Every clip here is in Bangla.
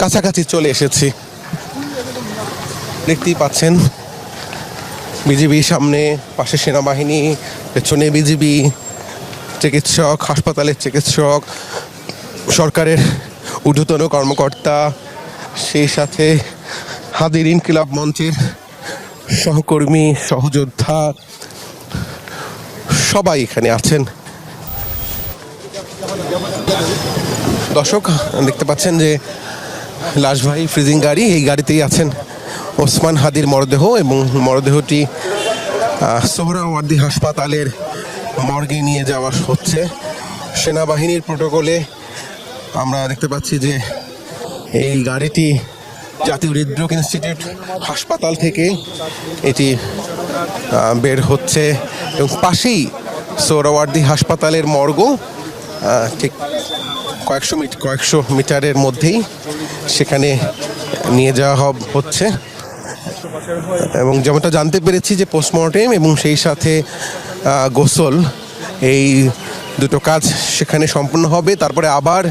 কাছাকাছি চলে এসেছি। দেখতেই পাচ্ছেন, বিজিবি সামনে, পাশে সেনাবাহিনী, পেছনে বিজিবি, চিকিৎসক, হাসপাতালের চিকিৎসক, সরকারের ঊর্ধ্বতন কর্মকর্তা, সেই সাথে হাদির ইনকিলাব মঞ্চের সহকর্মী, সহযোদ্ধা, সবাই এখানে আছেন। দর্শক, দেখতে পাচ্ছেন যে লাশবাহী ফ্রিজিং গাড়ি, এই গাড়িতেই আছেন ওসমান হাদির মরদেহ এবং মরদেহটি সোহরাওয়ার্দী হাসপাতালের মর্গে নিয়ে যাওয়া হচ্ছে। সেনাবাহিনীর প্রোটোকলে আমরা দেখতে পাচ্ছি যে এই গাড়িটি জাতীয় হৃদরোগ ইনস্টিটিউট হাসপাতাল থেকে এটি বের হচ্ছে এবং পাশেই সোহরাওয়ার্দী হাসপাতালের মর্গ। ঠিক কয়েকশো মিট কয়েকশো মিটারের মধ্যেই সেখানে নিয়ে যাওয়া হচ্ছে। এবং যেমনটা জানতে পেরেছি যে পোস্টমর্টেম এবং সেই সাথে গোসল, এই দুটো কাজ সেখানে সম্পূর্ণ হবে। তারপরে আবার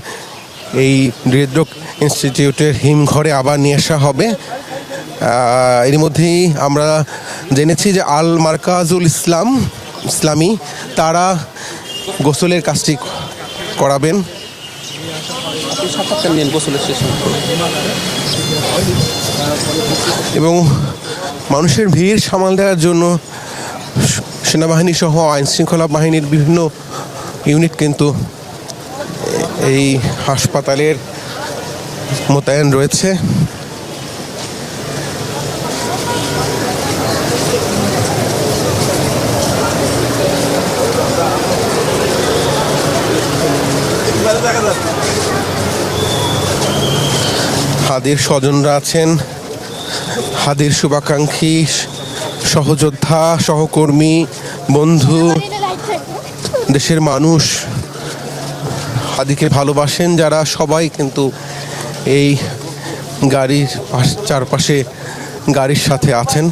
এই হৃদরোগ ইনস্টিটিউটের হিমঘরে আবার নিয়ে আসা হবে। এর মধ্যেই আমরা জেনেছি যে আল মার্কাজুল ইসলাম ইসলামী, তারা গোসলের কাজটি করাবেন? এবং মানুষের ভিড় সামাল দেওয়ার জন্য সেনাবাহিনী সহ আইন শৃঙ্খলা বাহিনীর বিভিন্ন ইউনিট কিন্তু এই হাসপাতালের মোতায়েন রয়েছে। হাদির স্বজনরা আছেন, হাদির শুভাকাঙ্ক্ষী, সহযোদ্ধা, সহকর্মী, বন্ধু, দেশের মানুষ হাদিকে ভালোবাসেন যারা সবাই কিন্তু এই গাড়ির চারপাশে গাড়ির সাথে আছেন।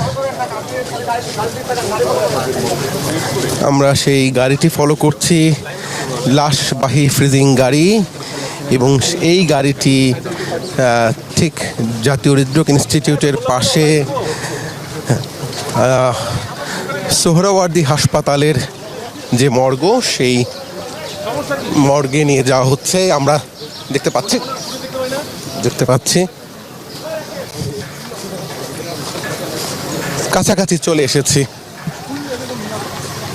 আমরা সেই গাড়িটি ফলো করছি। লাশবাহী ফ্রিজিং গাড়ি এবং এই গাড়িটি ঠিক জাতীয় হৃদরোগ ইনস্টিটিউটের পাশে সোহরাওয়ার্দী হাসপাতালের যে মর্গ, সেই মর্গে নিয়ে যাওয়া হচ্ছে। আমরা দেখতে পাচ্ছি দেখতে পাচ্ছি। কাছাকাছি চলে এসেছি।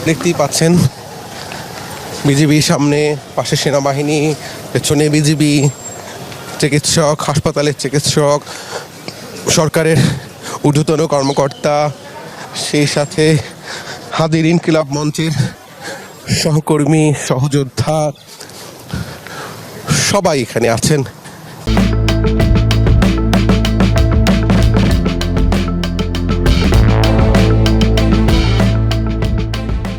দেখতেই পাচ্ছেন বিজিবি সামনে পাশে সেনাবাহিনী, পেছনে বিজিবি, চিকিৎসক, হাসপাতালের চিকিৎসক, সরকারের ঊর্ধ্বতন কর্মকর্তা, সেই সাথে হাদির ইনকিলাব মঞ্চের সহকর্মী, সহযোদ্ধা, সবাই এখানে আছেন।